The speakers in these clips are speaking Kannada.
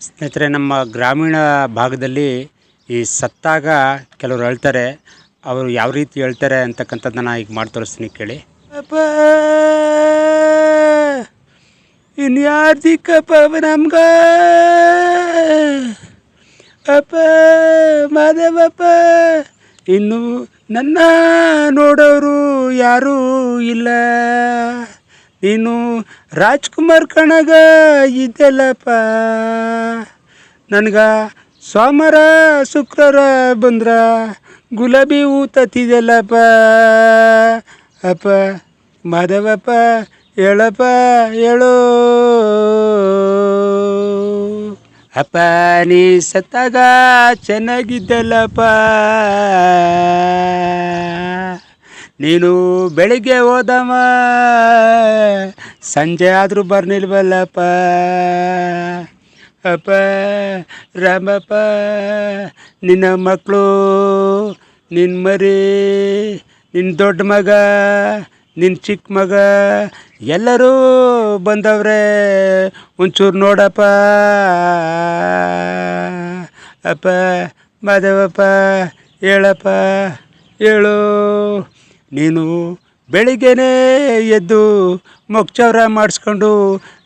ಸ್ನೇಹಿತರೆ, ನಮ್ಮ ಗ್ರಾಮೀಣ ಭಾಗದಲ್ಲಿ ಈ ಸತ್ತಾಗ ಕೆಲವರು ಹೇಳ್ತಾರೆ, ಅವರು ಯಾವ ರೀತಿ ಹೇಳ್ತಾರೆ ಅಂತಕ್ಕಂಥದ್ದನ್ನ ಈಗ ಮಾಡಿ ತೋರಿಸ್ತೀನಿ ಕೇಳಿ. ಅಪ್ಪ ಇನ್ಯಾರು ದಿಕ್ಕಪ್ಪ ನಮ್ಗ? ಅಪ್ಪ ಮಾದೇವಪ್ಪ ಇನ್ನು ನನ್ನ ನೋಡೋರು ಯಾರೂ ಇಲ್ಲ. ನೀನು ರಾಜ್ಕುಮಾರ್ ಕಣಗ ಇದ್ದಲ್ಲಪ್ಪ ನನಗ ಸೋಮವಾರ, ಶುಕ್ರವಾರ ಬಂದ್ರ ಗುಲಾಬಿ ಹೂ ತತ್ತಿದೆಲ್ಲಪ್ಪ. ಅಪ್ಪ, ಮಾಧವಪ್ಪ, ಹೇಳಪ್ಪ, ಹೇಳೋ. ಅಪ್ಪ, ನೀ ಸತ್ತಾಗ ಚೆನ್ನಾಗಿದ್ದಲ್ಲಪ್ಪ. ನೀನು ಬೆಳಿಗ್ಗೆ ಹೋದವ. ಸಂಜೆ ಆದರೂ ಬರ್ನಿಲ್ವಲ್ಲಪ್ಪ. ಅಪ್ಪ, ರಾಮಪ್ಪ, ನಿನ್ನ ಮಕ್ಕಳು ನಿನ್ನ ಮರಿ ನಿನ್ನ ದೊಡ್ಡ ಮಗ ನಿನ್ನ ಚಿಕ್ಕ ಮಗ, ಎಲ್ಲರೂ ಬಂದವ್ರೆ. ಒಂಚೂರು ನೋಡಪ್ಪ. ಅಪ್ಪ ಮಾದೇವಪ್ಪ ಹೇಳಪ್ಪ, ಹೇಳು. ನೀನು ಬೆಳಿಗ್ಗೆನೇ ಎದ್ದು ಮೊಕ್ಚವ್ರ ಮಾಡಿಸ್ಕೊಂಡು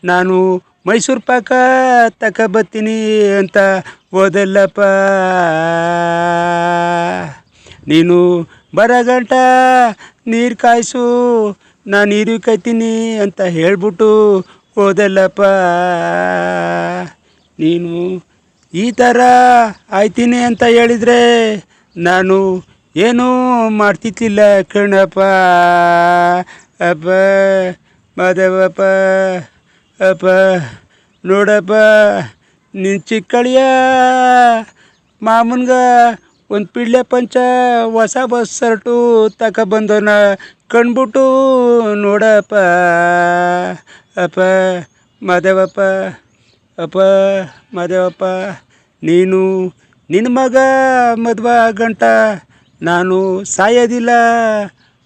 ನಾನು ಮೈಸೂರು ಪಾಕ ತಗೊಬತ್ತೀನಿ ಅಂತ ಓದಲ್ಲಪ್ಪ. ನೀನು ಬರಗಂಟ ನೀರು ಕಾಯಿಸು ನಾನು ನೀರು ಕಾಯ್ತೀನಿ ಅಂತ ಹೇಳ್ಬಿಟ್ಟು ಓದಲ್ಲಪ್ಪ. ನೀನು ಈ ಥರ ಆಯ್ತೀನಿ ಅಂತ ಹೇಳಿದರೆ ನಾನು ಏನೂ ಮಾಡ್ತಿತ್ತಿಲ್ಲ ಕಣಪ್ಪ ಅಪ್ಪ, ಮಾಧವಪ್ಪ, ಅಪ್ಪ, ನೋಡಪ್ಪ ನಿನ್ನ ಚಿಕ್ಕಳಿಯ ಮಾಮನ್ಗ ಒಂದು ಪಿಳ್ಳೆ ಪಂಚ ಹೊಸ ಬಸ್ ಸರ್ಟು ತಗೊಬಂದವನ ಕಣ್ಬಿಟ್ಟು ನೋಡಪ್ಪ. ಅಪ್ಪ, ಮಾಧವಪ್ಪ ಅಪ್ಪ, ಮಾಧವಪ್ಪ, ನೀನು ನಿನ್ನ ಮಗ ಮದುವೆ ಗಂಟ ನಾನು ಸಾಯೋದಿಲ್ಲ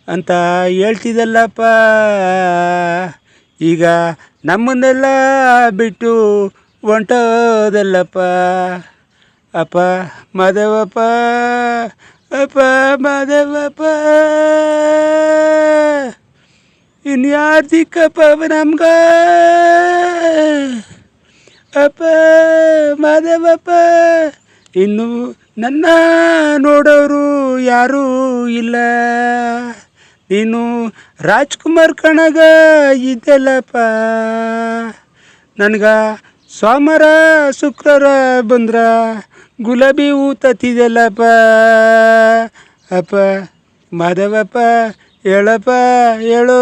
ಅಂತ ಹೇಳ್ತಿದ್ದಲ್ಲಪ್ಪ. ಈಗ ನಮ್ಮನ್ನೆಲ್ಲ ಬಿಟ್ಟು ಹೊಂಟೋದಲ್ಲಪ್ಪ. ಅಪ್ಪ, ಮಾಧವಪ್ಪ ಅಪ್ಪ, ಮಾಧವಪ್ಪ. ಇನ್ಯಾರು ದಿಕ್ಕಪ್ಪ ನಮ್ಗ? ಅಪ್ಪ, ಮಾಧವಪ್ಪ. ಇನ್ನು ನನ್ನ ನೋಡೋರು ಯಾರೂ ಇಲ್ಲ. ನೀನು ರಾಜ್ಕುಮಾರ್ ಕಣಗ ಇದ್ದಲ್ಲಪ್ಪ. ನನಗ ಸೋಮವಾರ ಶುಕ್ರವಾರ ಬಂದ್ರ ಗುಲಾಬಿ ಹೂ ತತ್ತಿದೆಲ್ಲಪ್ಪ ಅಪ್ಪ, ಮಾಧವಪ್ಪ, ಹೇಳಪ್ಪ, ಹೇಳು.